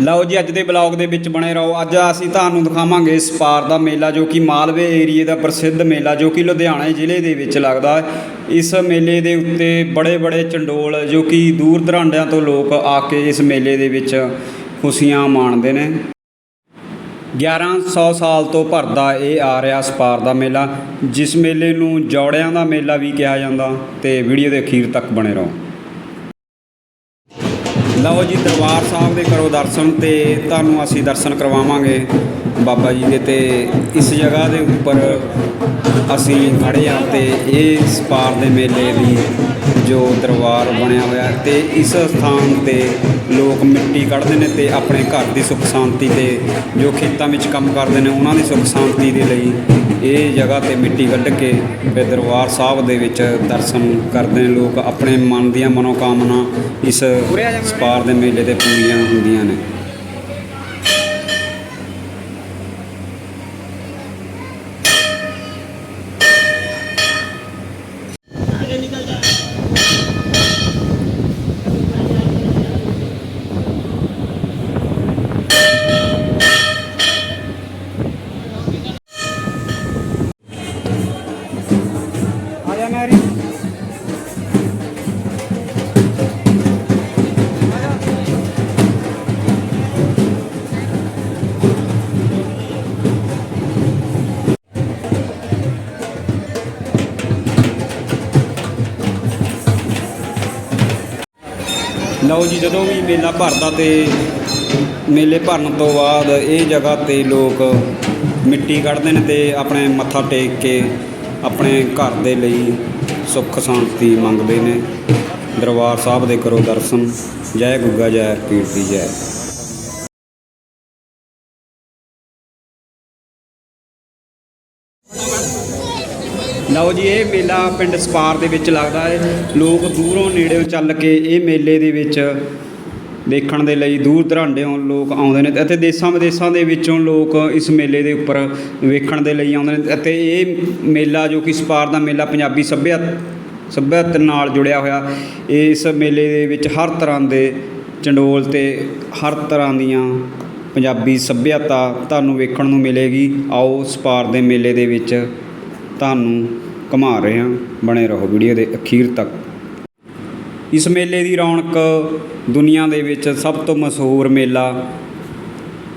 ਲਓ ਜੀ, ਅੱਜ ਦੇ ਬਲੌਗ ਦੇ ਵਿੱਚ ਬਣੇ ਰਹੋ। ਅੱਜ ਅਸੀਂ ਤੁਹਾਨੂੰ ਦਿਖਾਵਾਂਗੇ ਸਪਾਰ ਦਾ ਮੇਲਾ ਜੋ ਕਿ ਮਾਲਵੇ ਏਰੀਏ ਦਾ ਪ੍ਰਸਿੱਧ ਮੇਲਾ, ਜੋ ਕਿ ਲੁਧਿਆਣਾ ਜ਼ਿਲ੍ਹੇ ਦੇ ਵਿੱਚ ਲੱਗਦਾ ਹੈ। ਇਸ ਮੇਲੇ ਦੇ ਉੱਤੇ ਬੜੇ ਬੜੇ ਚੰਡੋਲ, ਜੋ ਕਿ ਦੂਰ ਦਰਾਂਡਿਆਂ ਤੋਂ ਲੋਕ ਆ ਕੇ ਇਸ ਮੇਲੇ ਦੇ ਵਿੱਚ ਖੁਸ਼ੀਆਂ ਮਾਣਦੇ ਨੇ। 1100 ਸਾਲ ਤੋਂ ਭਰਦਾ ਇਹ ਆ ਰਿਹਾ ਸਪਾਰ ਦਾ ਮੇਲਾ, ਜਿਸ ਮੇਲੇ ਨੂੰ ਜੋੜਿਆਂ ਦਾ ਮੇਲਾ ਵੀ ਕਿਹਾ ਜਾਂਦਾ ਤੇ ਵੀਡੀਓ ਦੇ ਅਖੀਰ ਤੱਕ ਬਣੇ ਰਹੋ। ਲਓ ਜੀ ਦਰਬਾਰ ਸਾਹਿਬ ਦੇ ਕਰੋ ਦਰਸ਼ਨ ਤੇ ਤੁਹਾਨੂੰ ਅਸੀਂ ਦਰਸ਼ਨ ਕਰਵਾਵਾਂਗੇ ਬਾਬਾ ਜੀ ਦੇ ਤੇ ਇਸ ਜਗ੍ਹਾ ਦੇ ਉੱਪਰ ਅਸੀਂ ਖੜੇ ਆ ਤੇ ਇਹ ਪਾਰ ਦੇ ਮੇਲੇ ਦੀ ਜੋ ਦਰਬਾਰ ਬਣਿਆ ਹੋਇਆ ਤੇ ਇਸ ਸਥਾਨ ਤੇ ਲੋਕ ਮਿੱਟੀ ਕੱਢਦੇ ਨੇ ਤੇ ਆਪਣੇ ਘਰ ਦੀ ਸੁੱਖ ਸ਼ਾਂਤੀ ਤੇ ਜੋ ਖੇਤਾਂ ਵਿੱਚ ਕੰਮ ਕਰਦੇ ਨੇ ਉਹਨਾਂ ਦੀ ਸੁੱਖ ਸ਼ਾਂਤੀ ਦੇ ਲਈ ਇਹ ਜਗ੍ਹਾ ਤੇ ਮਿੱਟੀ ਕੱਢ ਕੇ ਫਿਰ ਦਰਬਾਰ ਸਾਹਿਬ ਦੇ ਵਿੱਚ ਦਰਸ਼ਨ ਕਰਦੇ ਨੇ। ਲੋਕ ਆਪਣੇ ਮਨ ਦੀਆਂ ਮਨੋਕਾਮਨਾ ਇਸ ਸਪਾਰ ਦੇ ਮੇਲੇ ਤੇ ਪੂਰੀਆਂ ਹੁੰਦੀਆਂ ਨੇ। ਆਇਆ ਲਓ ਜੀ, ਜਦੋਂ ਵੀ ਮੇਲਾ ਭਰਦਾ ਤੇ ਮੇਲੇ ਭਰਨ ਤੋਂ ਬਾਅਦ ਇਹ ਜਗ੍ਹਾ ਤੇ ਲੋਕ ਮਿੱਟੀ ਕੱਢਦੇ ਨੇ ਤੇ ਆਪਣੇ ਮੱਥਾ ਟੇਕ ਕੇ ਆਪਣੇ ਘਰ ਦੇ ਲਈ ਸੁੱਖ ਸ਼ਾਂਤੀ ਮੰਗਦੇ ਨੇ। ਦਰਬਾਰ ਸਾਹਿਬ ਦੇ ਕਰੋ ਦਰਸ਼ਨ। ਜੈ ਗੁੱਗਾ, ਜੈ ਕੀਰਤੀ, ਜੈ। ਲਓ ਜੀ, ਇਹ ਮੇਲਾ ਪਿੰਡ ਸਪਾਰ ਦੇ ਵਿੱਚ ਲੱਗਦਾ ਹੈ। ਲੋਕ ਦੂਰੋਂ ਨੇੜਿਓਂ ਚੱਲ ਕੇ ਇਹ ਮੇਲੇ ਦੇ ਵਿੱਚ ਦੇਖਣ ਦੇ ਲਈ ਦੂਰ ਦਰਾਂਡਿਓਂ ਲੋਕ ਆਉਂਦੇ ਨੇ ਅਤੇ ਦੇਸ਼ਾਂ ਵਿਦੇਸ਼ਾਂ ਦੇ ਵਿੱਚੋਂ ਲੋਕ ਇਸ ਮੇਲੇ ਦੇ ਉੱਪਰ ਵੇਖਣ ਦੇ ਲਈ ਆਉਂਦੇ ਨੇ ਅਤੇ ਇਹ ਮੇਲਾ ਜੋ ਕਿ ਸਪਾਰ ਦਾ ਮੇਲਾ ਪੰਜਾਬੀ ਸੱਭਿਆ ਸੱਭਿਅਤਾ ਨਾਲ ਜੁੜਿਆ ਹੋਇਆ, ਇਸ ਮੇਲੇ ਦੇ ਵਿੱਚ ਹਰ ਤਰ੍ਹਾਂ ਦੇ ਚੰਡੋਲ ਤੇ ਹਰ ਤਰ੍ਹਾਂ ਦੀਆਂ ਪੰਜਾਬੀ ਸੱਭਿਅਤਾ ਤੁਹਾਨੂੰ ਵੇਖਣ ਨੂੰ ਮਿਲੇਗੀ। ਆਓ ਸਪਾਰ ਦੇ ਮੇਲੇ ਦੇ ਵਿੱਚ ਤੁਹਾਨੂੰ ਘੁਮਾ ਰਹੇ ਹਾਂ। ਬਣੇ ਰਹੋ ਵੀਡੀਓ ਦੇ ਅਖੀਰ ਤੱਕ। ਇਸ ਮੇਲੇ ਦੀ ਰੌਣਕ ਦੁਨੀਆ ਦੇ ਵਿੱਚ ਸਭ ਤੋਂ ਮਸ਼ਹੂਰ ਮੇਲਾ।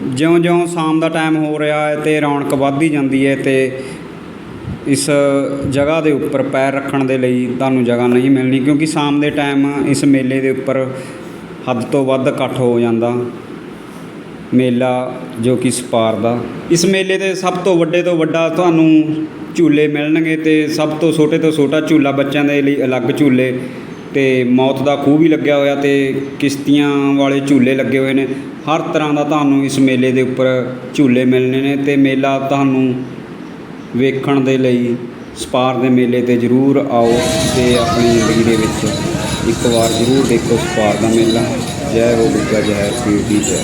ਜਿਉਂ-ਜਿਉਂ ਸ਼ਾਮ ਦਾ ਟਾਈਮ ਹੋ ਰਿਹਾ ਹੈ ਤੇ ਰੌਣਕ ਵੱਧਦੀ ਜਾਂਦੀ ਹੈ ਤੇ ਇਸ ਜਗ੍ਹਾ ਦੇ ਉੱਪਰ ਪੈਰ ਰੱਖਣ ਦੇ ਲਈ ਤੁਹਾਨੂੰ ਜਗ੍ਹਾ ਨਹੀਂ ਮਿਲਣੀ ਕਿਉਂਕਿ ਸ਼ਾਮ ਦੇ ਟਾਈਮ ਇਸ ਮੇਲੇ ਦੇ ਉੱਪਰ ਹੱਦ ਤੋਂ ਵੱਧ ਇਕੱਠ ਹੋ ਜਾਂਦਾ ਮੇਲਾ ਜੋ ਕਿ ਸਪਾਰ ਦਾ। ਇਸ ਮੇਲੇ ਦੇ ਸਭ ਤੋਂ ਵੱਡੇ ਤੋਂ ਵੱਡਾ ਤੁਹਾਨੂੰ ਝੂਲੇ ਮਿਲਣਗੇ ਤੇ ਸਭ ਤੋਂ ਛੋਟੇ ਤੋਂ ਛੋਟਾ ਝੂਲਾ ਬੱਚਿਆਂ ਦੇ ਲਈ ਅਲੱਗ ਝੂਲੇ ਅਤੇ ਮੌਤ ਦਾ ਖੂਹ ਵੀ ਲੱਗਿਆ ਹੋਇਆ ਅਤੇ ਕਿਸ਼ਤੀਆਂ ਵਾਲੇ ਝੂਲੇ ਲੱਗੇ ਹੋਏ ਨੇ। ਹਰ ਤਰ੍ਹਾਂ ਦਾ ਤੁਹਾਨੂੰ ਇਸ ਮੇਲੇ ਦੇ ਉੱਪਰ ਝੂਲੇ ਮਿਲਣੇ ਨੇ ਅਤੇ ਮੇਲਾ ਤੁਹਾਨੂੰ ਵੇਖਣ ਦੇ ਲਈ ਸਪਾਰ ਦੇ ਮੇਲੇ ਤੇ ਜ਼ਰੂਰ ਆਓ ਅਤੇ ਆਪਣੀ ਜ਼ਿੰਦਗੀ ਦੇ ਵਿੱਚ ਇੱਕ ਵਾਰ ਜ਼ਰੂਰ ਦੇਖੋ ਸਪਾਰ ਦਾ ਮੇਲਾ। ਜੈ ਹੋ ਗੁੱਗਾ ਜੈ ਪੀਰ ਦੀ ਜੈ